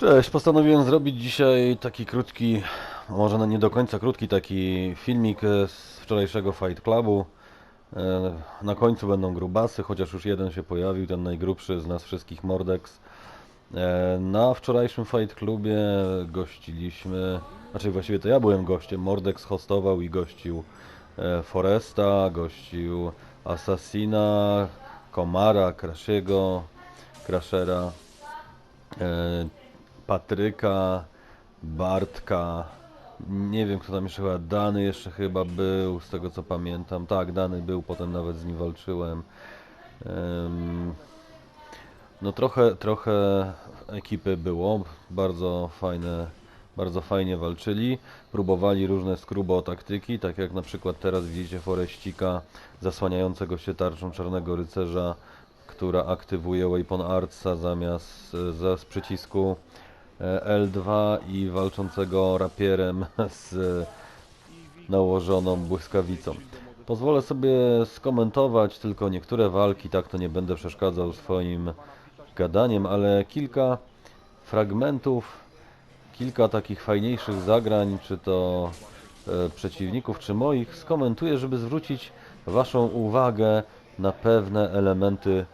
Cześć, postanowiłem zrobić dzisiaj taki krótki, może no nie do końca krótki, taki filmik z wczorajszego Fight Clubu. E, Na końcu będą grubasy, chociaż już jeden się pojawił, ten najgrubszy z nas wszystkich Mordex. E, Na wczorajszym Fight Clubie gościliśmy, znaczy właściwie to ja byłem gościem, Mordex hostował i gościł e, Foresta, gościł Assassina, Komara, Crashiego, Crashera. Patryka, Bartka, nie wiem kto tam jeszcze chyba, Dany jeszcze chyba był, z tego co pamiętam. Tak, Dany był, potem nawet z nim walczyłem. Em, No trochę, trochę ekipy było, bardzo fajne, bardzo fajnie walczyli. Próbowali różne skrubo taktyki, tak jak na przykład teraz widzicie Foreścika zasłaniającego się tarczą Czarnego Rycerza, która aktywuje Weapon Artsa zamiast e, z przycisku L2 i walczącego rapierem z nałożoną błyskawicą. Pozwolę sobie skomentować tylko niektóre walki, tak to nie będę przeszkadzał swoim gadaniem, ale kilka fragmentów, kilka takich fajniejszych zagrań, czy to e, przeciwników, czy moich, skomentuję, żeby zwrócić Waszą uwagę na pewne elementy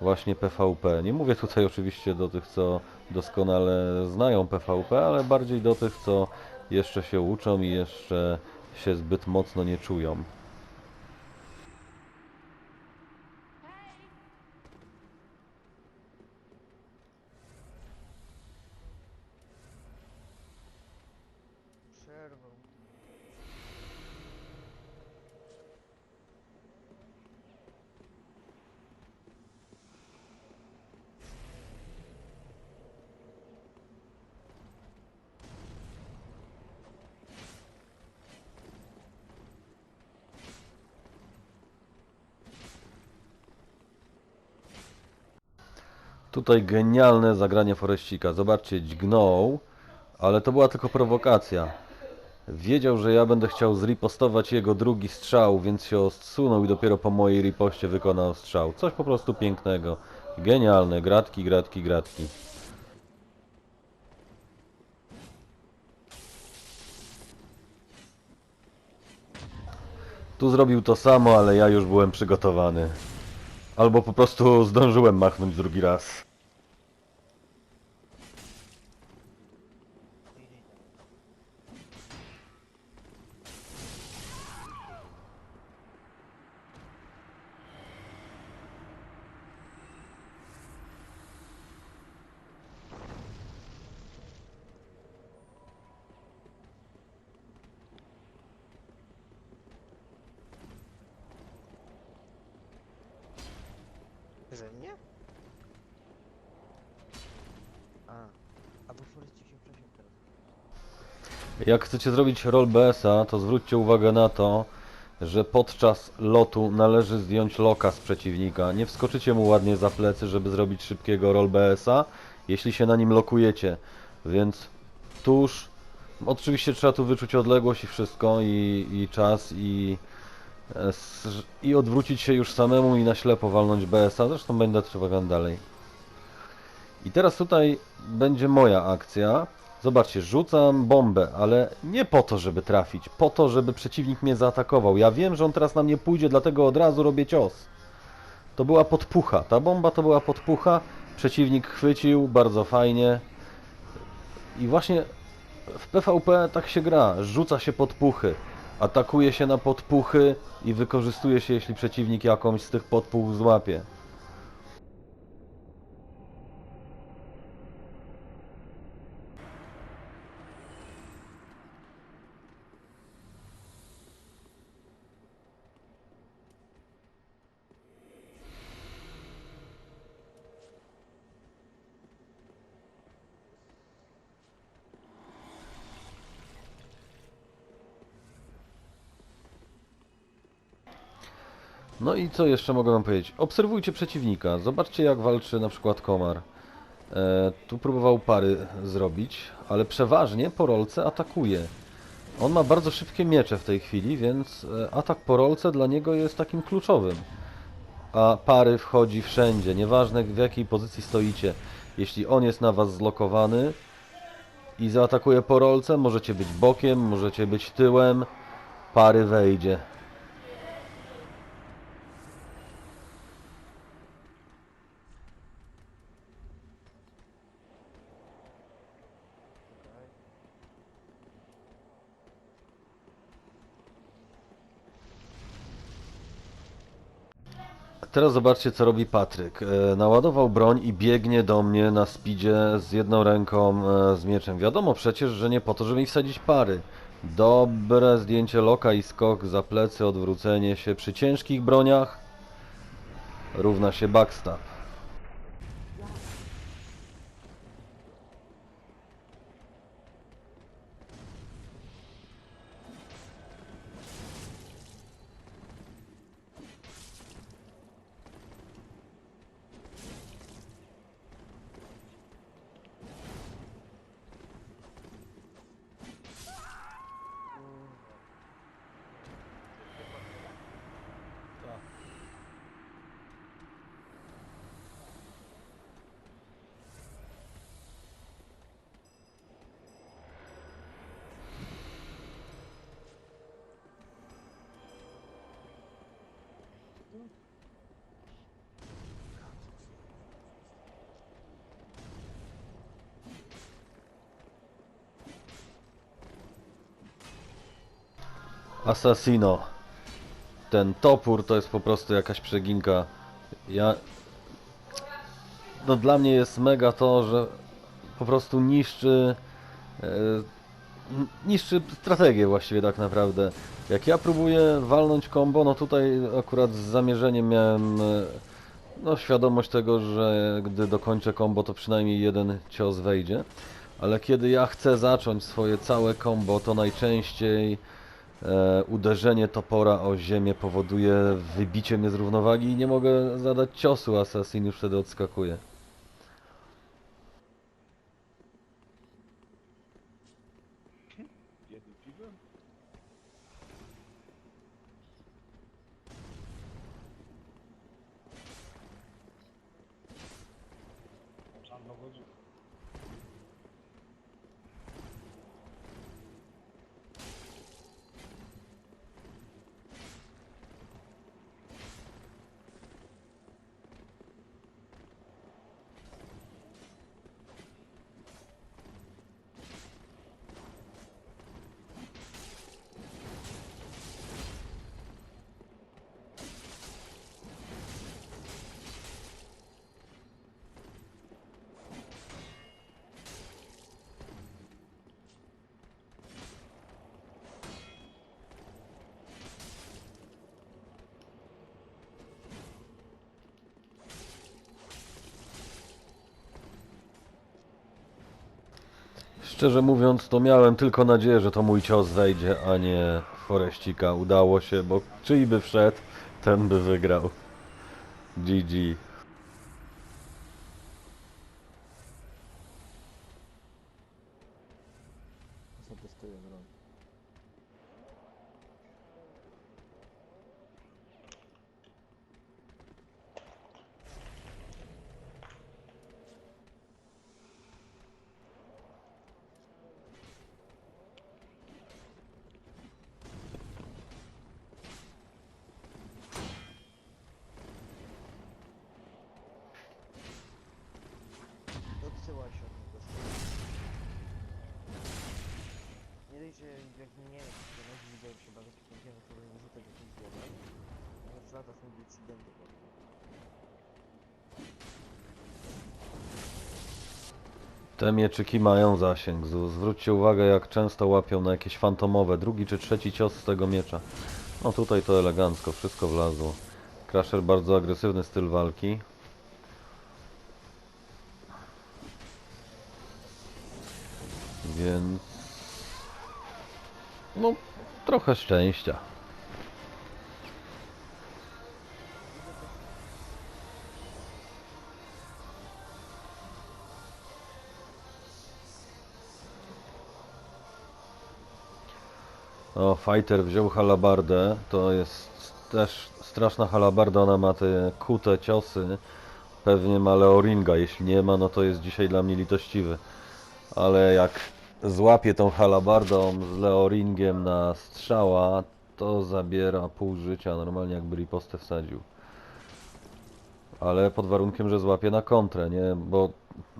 właśnie PvP. Nie mówię tutaj oczywiście do tych, co doskonale znają PvP, ale bardziej do tych, co jeszcze się uczą i jeszcze się zbyt mocno nie czują. Tutaj genialne zagranie Foreścika. Zobaczcie, dźgnął, ale to była tylko prowokacja. Wiedział, że ja będę chciał zripostować jego drugi strzał, więc się odsunął i dopiero po mojej ripoście wykonał strzał. Coś po prostu pięknego. Genialne. Gratki, gratki, gratki. Tu zrobił to samo, ale ja już byłem przygotowany. Albo po prostu zdążyłem machnąć drugi raz. Ze mnie? A, a bo Forestik się przesiął teraz. Jak chcecie zrobić roll BS-a, to zwróćcie uwagę na to, że podczas lotu należy zdjąć loka z przeciwnika. Nie wskoczycie mu ładnie za plecy, żeby zrobić szybkiego roll BS-a, jeśli się na nim lokujecie. Więc tuż, oczywiście trzeba tu wyczuć odległość i wszystko, i, i czas, i, e, i odwrócić się już samemu i na ślepo walnąć BS-a. Zresztą będę trwał dalej. I teraz tutaj będzie moja akcja. Zobaczcie, rzucam bombę, ale nie po to, żeby trafić, po to, żeby przeciwnik mnie zaatakował. Ja wiem, że on teraz na mnie pójdzie, dlatego od razu robię cios. To była podpucha. Ta bomba to była podpucha. Przeciwnik chwycił bardzo fajnie. I właśnie w PvP tak się gra. Rzuca się podpuchy. Atakuje się na podpuchy i wykorzystuje się, jeśli przeciwnik jakąś z tych podpuch złapie. No i co jeszcze mogę wam powiedzieć? Obserwujcie przeciwnika. Zobaczcie jak walczy na przykład Komar. E, tu próbował pary zrobić, ale przeważnie po rolce atakuje. On ma bardzo szybkie miecze w tej chwili, więc e, atak po rolce dla niego jest takim kluczowym. A pary wchodzi wszędzie, nieważne w jakiej pozycji stoicie. Jeśli on jest na was zlokowany, i zaatakuje po rolce. Możecie być bokiem, możecie być tyłem. Pary wejdzie. Teraz zobaczcie, co robi Patryk. E, Naładował broń i biegnie do mnie na speedzie z jedną ręką e, z mieczem. Wiadomo przecież, że nie po to, żeby mi wsadzić pary. Dobre zdjęcie loka i skok za plecy, odwrócenie się przy ciężkich broniach równa się backstab. Assassino. Ten topór to jest po prostu jakaś przeginka. Ja... No dla mnie jest mega to, że po prostu niszczy... E, niszczy strategię właściwie tak naprawdę. Jak ja próbuję walnąć combo, no tutaj akurat z zamierzeniem miałem e, no, świadomość tego, że gdy dokończę combo, to przynajmniej jeden cios wejdzie. Ale kiedy ja chcę zacząć swoje całe combo, to najczęściej uderzenie topora o ziemię powoduje wybicie mnie z równowagi i nie mogę zadać ciosu, Assassin już wtedy odskakuje. Szczerze mówiąc, to miałem tylko nadzieję, że to mój cios wejdzie, a nie Foreścika. Udało się, bo czyj by wszedł, ten by wygrał. GG. Zatestuję broń. Odsyła się od niego. Nie dość, że jak mnie to nogi widziałem się bardzo pięknie, no to nie rzucę do tych głowę. No to prostu. Te mieczyki mają zasięg. Zwróćcie uwagę, jak często łapią na jakieś fantomowe. Drugi czy trzeci cios z tego miecza. No tutaj to elegancko, wszystko wlazło. Crusher bardzo agresywny styl walki. Więc... No, trochę szczęścia. O, fighter wziął halabardę. To jest też straszna halabarda. Ona ma te kute ciosy. Pewnie ma Leoringa. Jeśli nie ma, no to jest dzisiaj dla mnie litościwy. Ale jak złapie tą halabardą z Leoringiem na strzała, to zabiera pół życia, normalnie jakby ripostę wsadził. Ale pod warunkiem, że złapie na kontrę, nie? Bo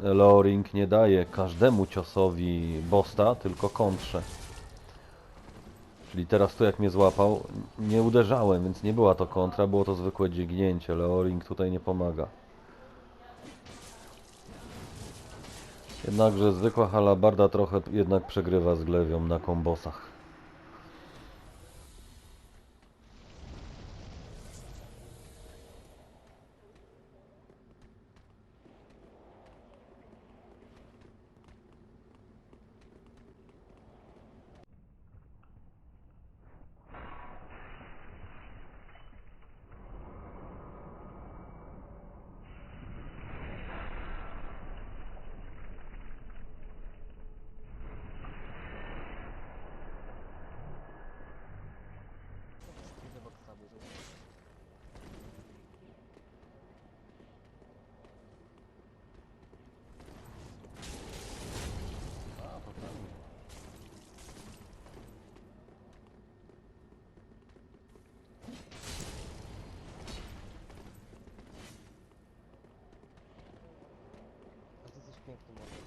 Leoring nie daje każdemu ciosowi bosta, tylko kontrze. Czyli teraz tu jak mnie złapał, nie uderzałem, więc nie była to kontra, było to zwykłe dźgnięcie. Leoring tutaj nie pomaga. Jednakże zwykła halabarda trochę jednak przegrywa z glewią na kombosach. think the.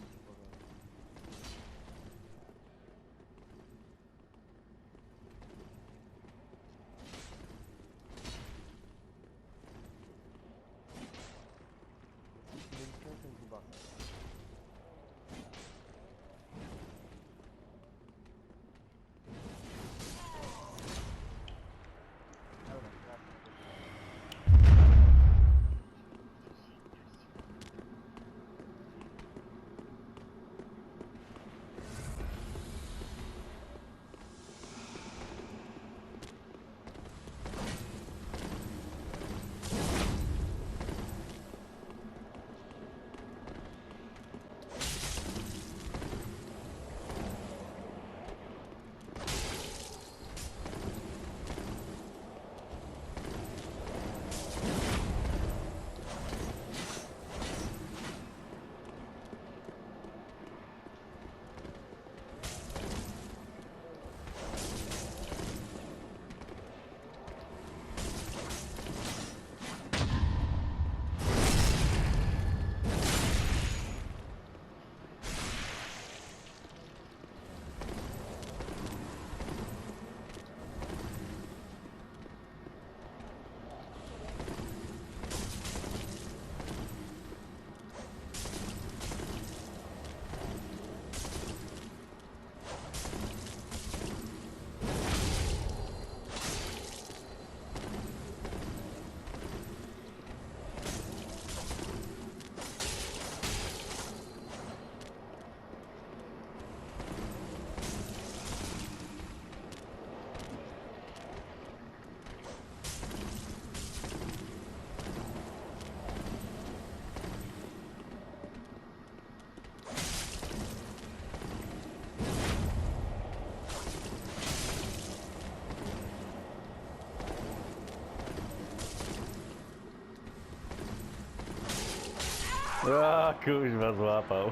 A kuźwa złapał.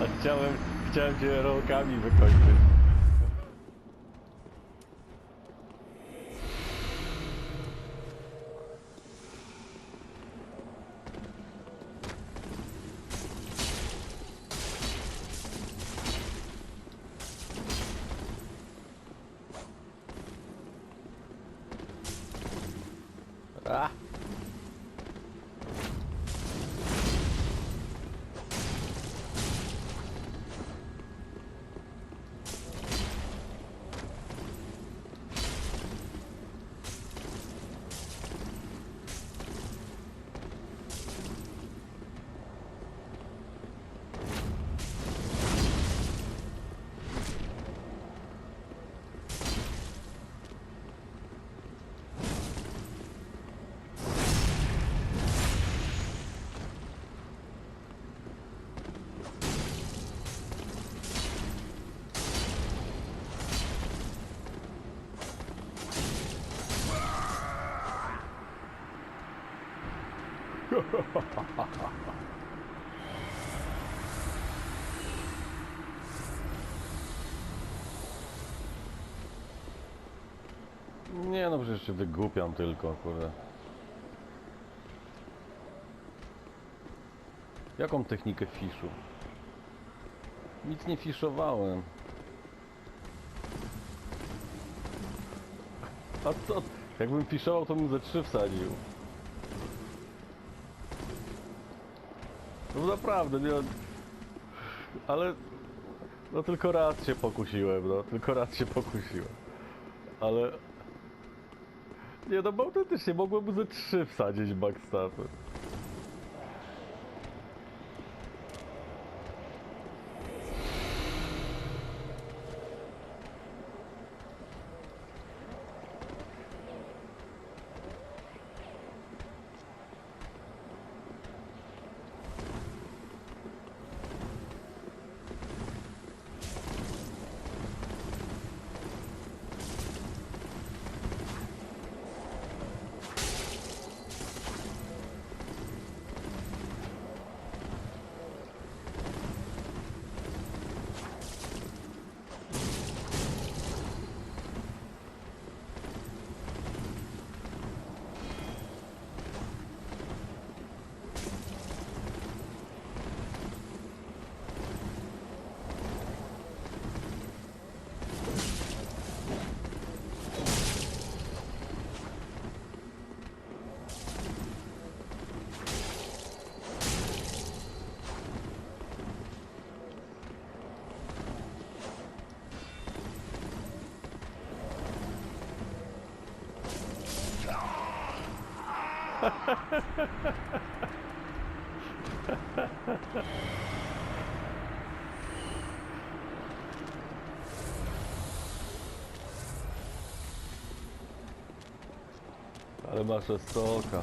A chciałem, chciałem cię rolkami wykończyć. A! Nie no, przecież się wygłupiam tylko, kurde. Jaką technikę fiszu? Nic nie fiszowałem. A co? Jakbym fiszował, to bym ze trzy wsadził. No naprawdę, nie... Ale... No tylko raz się pokusiłem, no. Tylko raz się pokusiłem. Ale... Nie no, bo autentycznie mogłem ze trzy wsadzić backstapy. Ale masz stoka.